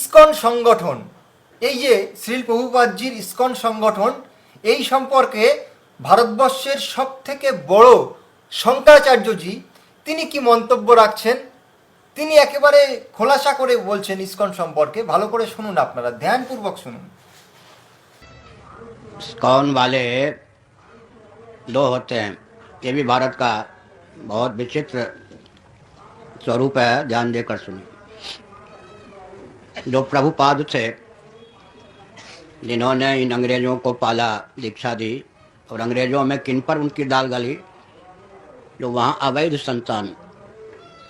ISKCON সংগঠন এই যে শ্রীল প্রভুপাদজির ইসকন সংগঠন এই সম্পর্কে ভারতবর্ষের সব থেকে বড় শঙ্করাচার্যজি তিনি কি মন্তব্য রাখছেন তিনি একেবারে খোলাসা করে বলছেন ইসকন সম্পর্কে ভালো করে শুনুন আপনারা ধ্যানপূর্বক শুনুন कौन वाले दो होते हैं ये भी भारत का बहुत विचित्र स्वरूप है ध्यान देकर सुनिए जो प्रभुपाद थे, जिन्होंने इन अंग्रेज़ों को पाला, दीक्षा दी, और अंग्रेज़ों में किन पर उनकी दाल गली? जो वहाँ अवैध संतान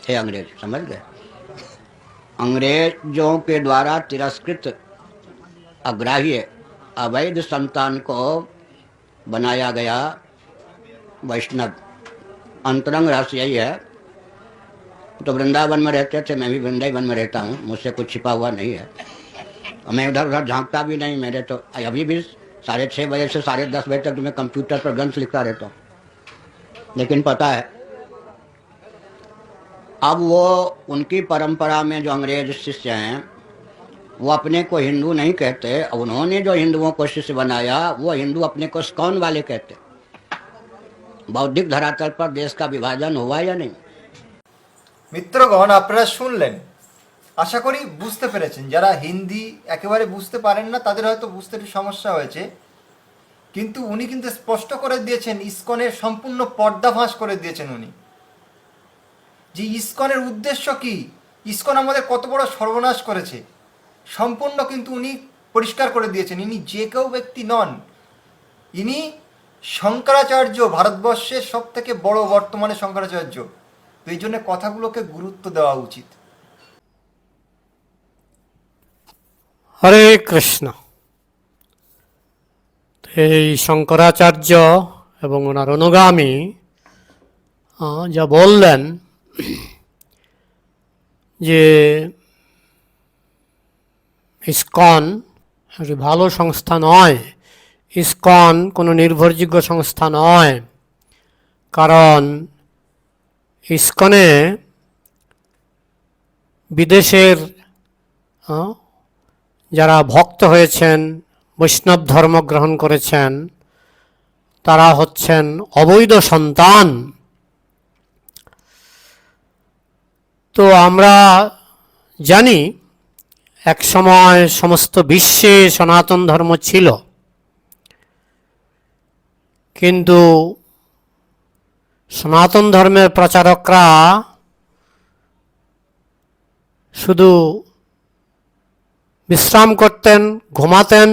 थे अंग्रेज़, समझ गए? अंग्रेज़ों के द्वारा तिरस्कृत अग्राह्य अवैध संतान को बनाया गया वैष्णव। अंतरंग रहस्य यही है तो वृंदावन में रहते थे, मैं भी वृंदावन में रहता हूँ, मुझसे कुछ छिपा हुआ नहीं है। और मैं उधर उधर झांकता भी नहीं, मेरे तो अभी भी साढ़े छः बजे से साढ़े दस बजे तक मैं कंप्यूटर पर ग्रंथ लिखता रहता हूँ। लेकिन पता है, अब वो उनकी परंपरा में जो अंग्रेज़ शिष्य हैं, वो अपने को हिंदू नहीं कहते उन्होंने जो हिंदुओं को शिष्य बनाया, वो हिंदू अपने को स्कॉन वाले कहते। बौद्धिक धरातल पर देश का विभाजन हुआ या नहीं? মিত্রগণ আপনারা শুনলেন। আশা করি বুঝতে পেরেছেন। যারা হিন্দি একেবারে বুঝতে পারেন না, তাদের হয়তো বুঝতে একটু সমস্যা হয়েছে। কিন্তু উনি কিন্তু স্পষ্ট করে দিয়েছেন, ইস্কনের সম্পূর্ণ পর্দাফাঁস করে দিয়েছেন উনি। যে ইস্কনের উদ্দেশ্য কি? ইস্কন আমাদের কত বড় সর্বনাশ করেছে। সম্পূর্ণ কিন্তু উনি পরিষ্কার করে দিয়েছেন। ইনি যে কেউ ব্যক্তি নন। ইনি শঙ্করাচার্য, ভারতবর্ষের সব থেকে বড় বর্তমানে শঙ্করাচার্য। তো এই জন্য কথাগুলোকে গুরুত্ব দেওয়া উচিত। হরে কৃষ্ণ। এই শঙ্করাচার্য এবং ওনার অনুগামী যা বললেন যে ইস্কন একটি ভালো সংস্থা নয়। ইস্কন কোনো নির্ভরযোগ্য সংস্থা নয়। কারণ ইস্কনে বিদেশের যারা ভক্ত হয়েছেন, বৈষ্ণব ধর্ম গ্রহণ করেছেন, তারা হচ্ছেন অবৈধ সন্তান। তো আমরা জানি এক সময় সমস্ত বিশ্বে সনাতন ধর্ম ছিল। কিন্তু সনাতন ধর্মের প্রচারকরা শুধু বিশ্রাম করতেন, ঘুমাতেন,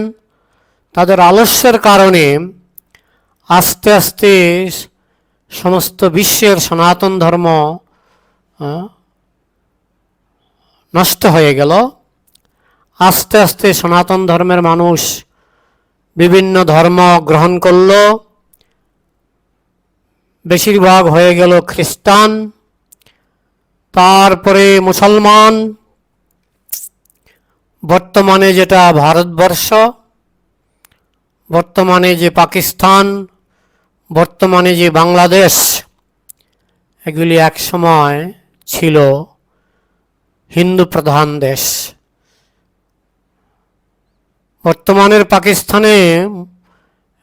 তাদের আলস্যের কারণে আস্তে আস্তে সমস্ত বিশ্বের সনাতন ধর্ম নষ্ট হয়ে গেল। আস্তে আস্তে সনাতন ধর্মের মানুষ বিভিন্ন ধর্ম গ্রহণ করল। বেশিরভাগ হয়ে গেল খ্রিস্টান, তারপরে মুসলমান, বর্তমানে যেটা ভারতবর্ষ, বর্তমানে যে পাকিস্তান, বর্তমানে যে বাংলাদেশ, এগুলি এক সময় ছিল হিন্দু প্রধান দেশ। বর্তমানের পাকিস্তানে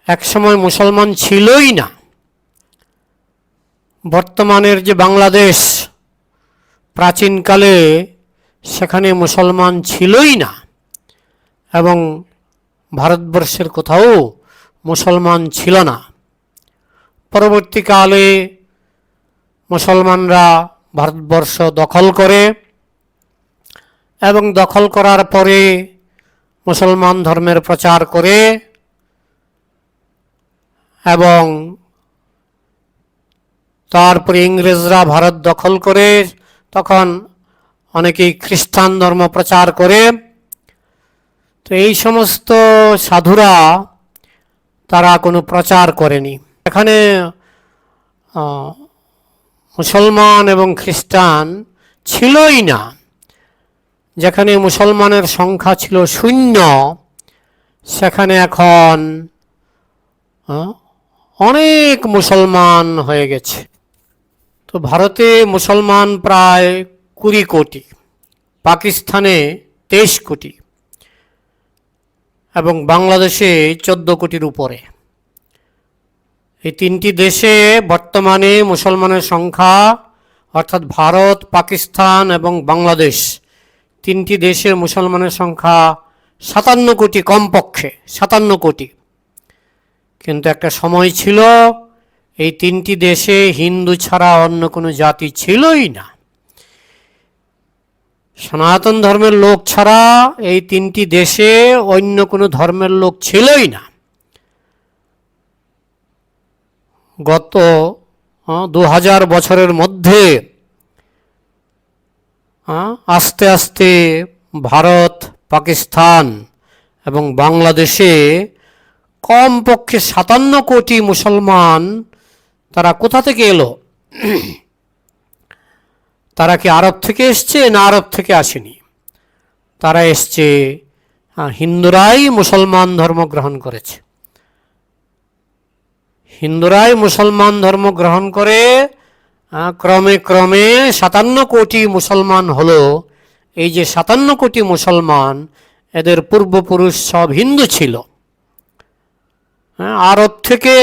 একসময় মুসলমান ছিলই না। বর্তমানের যে বাংলাদেশ, প্রাচীনকালে সেখানে মুসলমান ছিলই না এবং ভারতবর্ষের কোথাও মুসলমান ছিল না। পরবর্তীকালে মুসলমানরা ভারতবর্ষ দখল করে এবং দখল করার পরে মুসলমান ধর্মের প্রচার করে এবং তারপরে ইংরেজরা ভারত দখল করে, তখন অনেকেই খ্রিস্টান ধর্ম প্রচার করে। তো এই সমস্ত সাধুরা তারা কোনো প্রচার করেনি। এখানে মুসলমান এবং খ্রিস্টান ছিলই না। যেখানে মুসলমানের সংখ্যা ছিল শূন্য, সেখানে এখন অনেক মুসলমান হয়ে গেছে। তো ভারতে মুসলমান প্রায় কুড়ি কোটি, পাকিস্তানে তেইশ কোটি এবং বাংলাদেশে চোদ্দ কোটির উপরে। এই তিনটি দেশে বর্তমানে মুসলমানের সংখ্যা, অর্থাৎ ভারত, পাকিস্তান এবং বাংলাদেশ, তিনটি দেশের মুসলমানের সংখ্যা সাতান্ন কোটি কমপক্ষে, সাতান্ন কোটি। কিন্তু একটা সময় ছিল এই তিনটি দেশে হিন্দু ছাড়া অন্য কোনো জাতি ছিলই না। সনাতন ধর্মের লোক ছাড়া এই তিনটি দেশে অন্য কোনো ধর্মের লোক ছিলই না। গত দু হাজার বছরের মধ্যে আস্তে আস্তে ভারত, পাকিস্তান এবং বাংলাদেশে কমপক্ষে সাতান্ন কোটি মুসলমান তারা কোথা থেকে এলো? তারা কি আরব থেকে এসছে না আরব থেকে আসেনি? তারা এসছে হিন্দুরাই মুসলমান ধর্ম গ্রহণ করেছে। হিন্দুরাই মুসলমান ধর্ম গ্রহণ করে ক্রমে ক্রমে সাতান্ন কোটি মুসলমান হলো। এই যে সাতান্ন কোটি মুসলমান, এদের পূর্বপুরুষ সব হিন্দু ছিল। আরব থেকে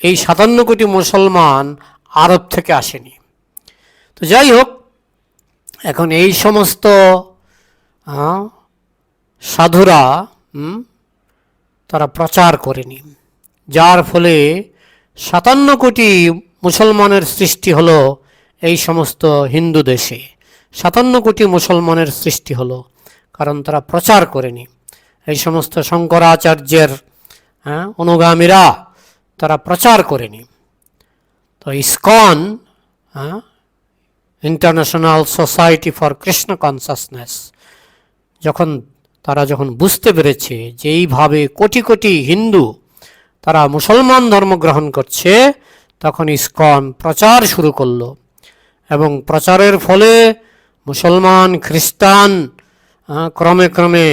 এই সাতান্ন কোটি মুসলমান আরব থেকে আসেনি। তো যাই হোক, এখন এই সমস্ত সাধুরা তারা প্রচার করেনি। যার ফলে সাতান্ন কোটি মুসলমানের সৃষ্টি হলো এই সমস্ত হিন্দু দেশে। সাতান্ন কোটি মুসলমানের সৃষ্টি হলো, কারণ তারা প্রচার করেনি। এই সমস্ত শঙ্করাচার্যের অনুগামীরা তারা প্রচার করেনি তো ISKCON international society for Krishna consciousness যখন তারা যখন বুঝতে পেরেছে যে এইভাবে কোটি কোটি হিন্দু তারা মুসলমান ধর্ম গ্রহণ করছে, তখন ইসকন প্রচার শুরু করল এবং প্রচারের ফলে মুসলমান, খ্রিস্টান ক্রমে ক্রমে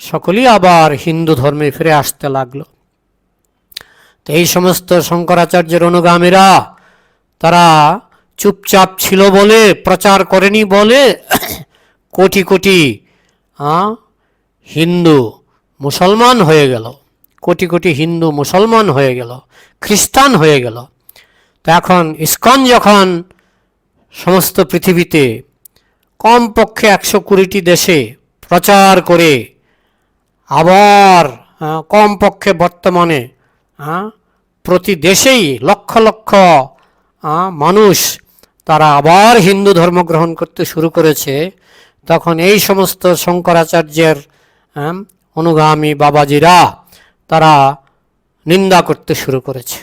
সকলেই আবার হিন্দু ধর্মে ফিরে আসতে লাগল। তো এই সমস্ত শঙ্করাচার্যের অনুগামীরা তারা চুপচাপ ছিল বলে, প্রচার করেনি বলে কোটি কোটি হিন্দু মুসলমান হয়ে গেল। কোটি কোটি হিন্দু মুসলমান হয়ে গেল, খ্রিস্টান হয়ে গেল। তো এখন ইসকন যখন সমস্ত পৃথিবীতে কমপক্ষে একশো কুড়িটি দেশে প্রচার করে, আবার কমপক্ষে বর্তমানে প্রতি দেশেই লক্ষ লক্ষ মানুষ তারা আবার হিন্দু ধর্ম গ্রহণ করতে শুরু করেছে। তখন এই সমস্ত শঙ্করাচার্যের অনুগামী বাবাজিরা তারা নিন্দা করতে শুরু করেছে।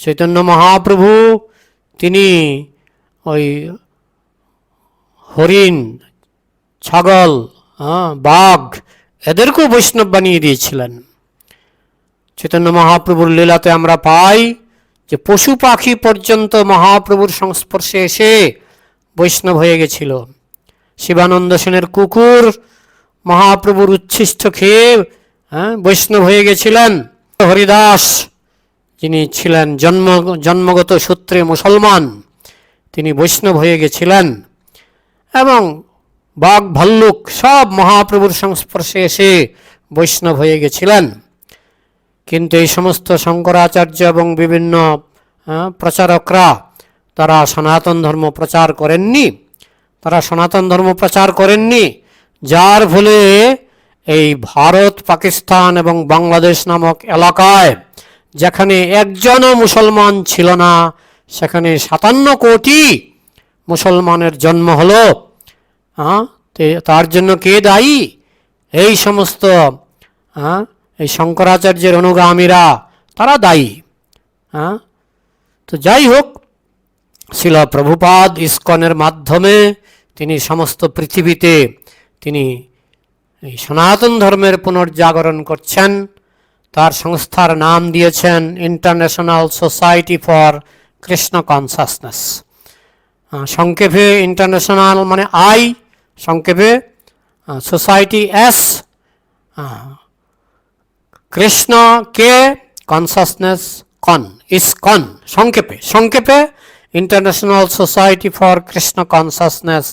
চৈতন্য মহাপ্রভু তিনি ওই হরিণ, ছাগল বাঘ, এদেরকেও বৈষ্ণব বানিয়ে দিয়েছিলেন। চৈতন্য মহাপ্রভুর লীলাতে আমরা পাই যে পশু পাখি পর্যন্ত মহাপ্রভুর সংস্পর্শে এসে বৈষ্ণব হয়ে গেছিল। শিবানন্দ সেনের কুকুর মহাপ্রভুর উচ্ছিষ্ট খেয়ে হ্যাঁ, বৈষ্ণব হয়ে গেছিলেন। হরিদাস যিনি ছিলেন জন্ম জন্মগত সূত্রে মুসলমান তিনি বৈষ্ণব হয়ে গেছিলেন এবং বাঘ ভাল্লুক সব মহাপ্রভুর সংস্পর্শে এসে বৈষ্ণব হয়ে গেছিলেন। কিন্তু এই সমস্ত শঙ্করাচার্য এবং বিভিন্ন প্রচারকরা তারা সনাতন ধর্ম প্রচার করেননি। তারা সনাতন ধর্ম প্রচার করেননি, যার ফলে এই ভারত, পাকিস্তান এবং বাংলাদেশ নামক এলাকায় যেখানে একজনও মুসলমান ছিল না, সেখানে সাতান্ন কোটি মুসলমানের জন্ম হলো। হ্যাঁ তার জন্য কে দায়ী? এই সমস্ত হ্যাঁ এই শঙ্করাচার্যের অনুগামীরা, তারা দায়ী। হ্যাঁ তো যাই হোক, শিল প্রভুপাদ ইস্কনের মাধ্যমে তিনি সমস্ত পৃথিবীতে তিনি এই সনাতন ধর্মের পুনর্জাগরণ করছেন, তার সংস্থার নাম দিয়েছেন international society for Krishna consciousness. সংক্ষেপে ইন্টারন্যাশনাল মানে আই, সংক্ষেপে society S Krishna K? Consciousness con ISKCON সংক্ষেপে। সংক্ষেপে international society for Krishna consciousness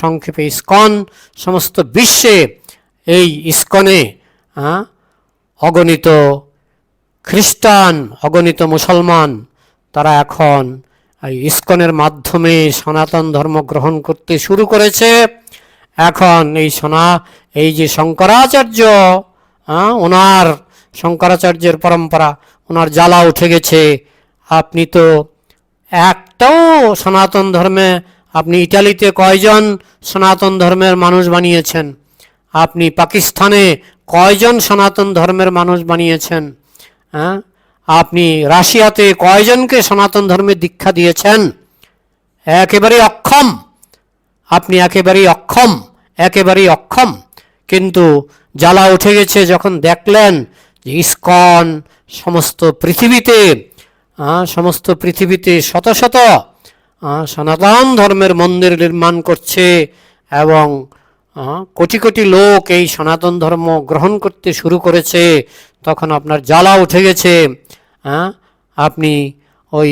সংক্ষেপে ইসকন সমস্ত বিশ্বে এই ইসকনে অগণিত খ্রিস্টান, অগণিত মুসলমান, তারা এখন এই ইসকনের মাধ্যমে সনাতন ধর্ম গ্রহণ করতে শুরু করেছে। এখন এই সোনা, এই যে শঙ্করাচার্য ওনার শঙ্করাচার্যের পরম্পরা, ওনার জ্বালা উঠে গেছে। আপনি তো একটাও সনাতন ধর্মে, আপনি ইটালিতে কয়জন সনাতন ধর্মের মানুষ বানিয়েছেন? আপনি পাকিস্তানে কয়জন সনাতন ধর্মের মানুষ বানিয়েছেন? হ্যাঁ? আপনি রাশিয়াতে কয়জনকে সনাতন ধর্মের দীক্ষা দিয়েছেন? একেবারেই অক্ষম। আপনি একেবারেই অক্ষম একেবারেই অক্ষম। কিন্তু জ্বালা উঠে গেছে যখন দেখলেন যে ইস্কন সমস্ত পৃথিবীতে সমস্ত পৃথিবীতে শত শত সনাতন ধর্মের মন্দির নির্মাণ করছে এবং কোটি কোটি লোক এই সনাতন ধর্ম গ্রহণ করতে শুরু করেছে। তখন আপনার জ্বালা উঠে গেছে। আপনি ওই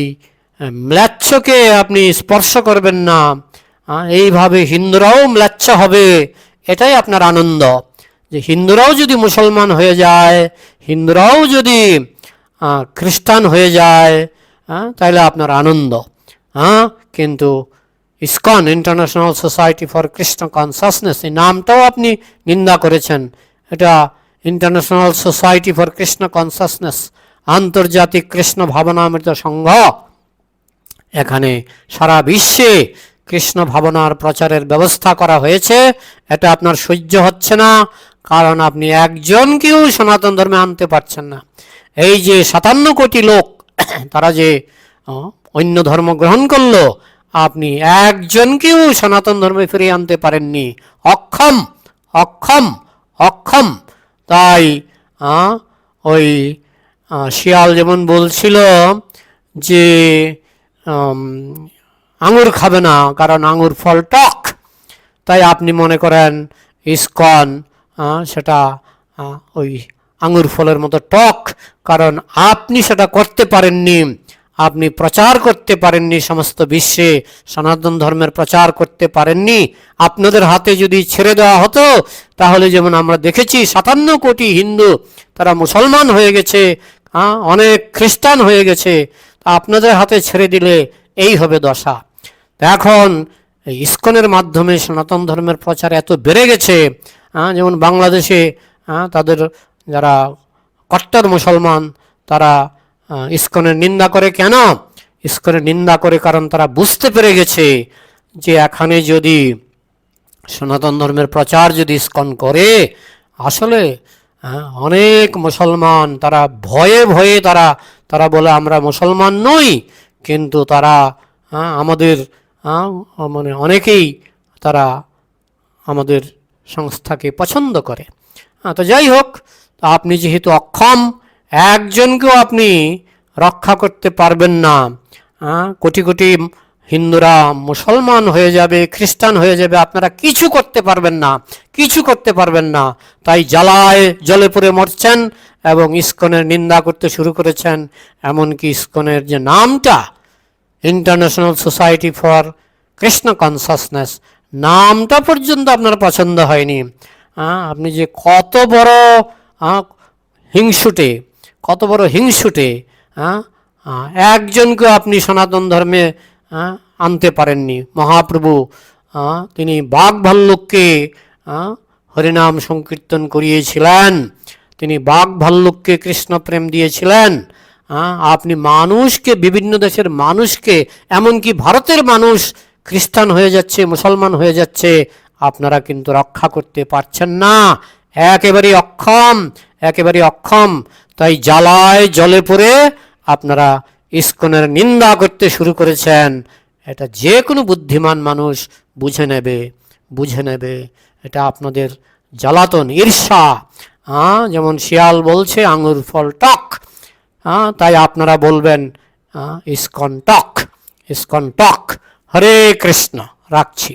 ম্লাচ্ছকে আপনি স্পর্শ করবেন না। এইভাবে হিন্দুরাও ম্লাচ্ছ হবে। এটাই আপনার আনন্দ। যে হিন্দুরাও যদি মুসলমান হয়ে যায় হিন্দুরাও যদি খ্রিস্টান হয়ে যায় হ্যাঁ, তাহলে আপনার আনন্দ। হ্যাঁ কিন্তু ISKCON international society for Krishna consciousness এই নামটাও আপনি নিন্দা করেছেন। এটা international society for Krishna consciousness আন্তর্জাতিক কৃষ্ণ ভাবনামৃত সংঘ। এখানে সারা বিশ্বে কৃষ্ণ ভাবনার প্রচারের ব্যবস্থা করা হয়েছে। এটা আপনার সহ্য হচ্ছে না। কারণ আপনি একজনকেও সনাতন ধর্মে আনতে পারছেন না। এই যে সাতান্ন কোটি লোক, তারা যে অন্য ধর্ম গ্রহণ করল, আপনি একজনকেও সনাতন ধর্মে ফিরিয়ে আনতে পারেননি। অক্ষম অক্ষম অক্ষম। তাই ওই শিয়াল যেমন বলছিল যে আঙুর খাবে না, কারণ আঙুর ফল টক। তাই আপনি মনে করেন ইস্কন সেটা ওই আঙুর ফলের মতো টক, কারণ আপনি সেটা করতে পারেননি। আপনি প্রচার করতে পারেননি, সমস্ত বিশ্বে সনাতন ধর্মের প্রচার করতে পারেননি। আপনাদের হাতে যদি ছেড়ে দেওয়া হতো, তাহলে যেমন আমরা দেখেছি, সাতান্ন কোটি হিন্দু তারা মুসলমান হয়ে গেছে অনেক খ্রিস্টান হয়ে গেছে। আপনাদের হাতে ছেড়ে দিলে এই হবে দশা। এখন ইস্কনের মাধ্যমে সনাতন ধর্মের প্রচার এত বেড়ে গেছে যেমন বাংলাদেশে হ্যাঁ, তাদের যারা কট্টর মুসলমান তারা ইস্কনের নিন্দা করে কেন? ইস্কনের নিন্দা করে কারণ তারা বুঝতে পেরে গেছে যে এখানে যদি সনাতন ধর্মের প্রচার যদি ইস্কন করে আসলে হ্যাঁ, অনেক মুসলমান তারা ভয়ে ভয়ে তারা তারা বলে আমরা মুসলমান নই কিন্তু তারা হ্যাঁ, আমাদের হ্যাঁ, মানে অনেকেই তারা আমাদের সংস্থাকে পছন্দ করে। তো যাই হোক আপনি যেহেতু অক্ষম, একজনকেও আপনি রক্ষা করতে পারবেন না। কোটি কোটি হিন্দুরা মুসলমান হয়ে যাবে, খ্রিস্টান হয়ে যাবে, আপনারা কিছু করতে পারবেন না, কিছু করতে পারবেন না। তাই জ্বালায় জলে পড়ে মরছেন এবং ইস্কনের নিন্দা করতে শুরু করেছেন, এমনকি ইস্কনের যে নামটা international society for Krishna consciousness নামটা পর্যন্ত আপনার পছন্দ হয়নি। হ্যাঁ, আপনি যে কত বড় হিংসুটে কত বড় হিংসুটে একজনকে আপনি সনাতন ধর্মে আনতে পারেননি। মহাপ্রভু তিনি বাঘ ভাল্লুককে হরিনাম সংকীর্তন করিয়েছিলেন। তিনি বাঘ ভাল্লুককে কৃষ্ণ প্রেম দিয়েছিলেন আপনি মানুষকে বিভিন্ন দেশের মানুষকে এমনকি ভারতের মানুষ খ্রিস্টান হয়ে যাচ্ছে, মুসলমান হয়ে যাচ্ছে, আপনারা কিন্তু রক্ষা করতে পারছেন না। একেবারে অক্ষম একেবারে অক্ষম। তাই জ্বালায় জলে পড়ে আপনারা ইস্কনের নিন্দা করতে শুরু করেছেন। এটা যে কোনো বুদ্ধিমান মানুষ বুঝে নেবে বুঝে নেবে। এটা আপনাদের জ্বালাতন ঈর্ষা। হ্যাঁ যেমন শিয়াল বলছে, আঙুর ফল টক। হ্যাঁ তাই আপনারা বলবেন ISKCON talk, ISKCON talk. Hare Krishna রাখছি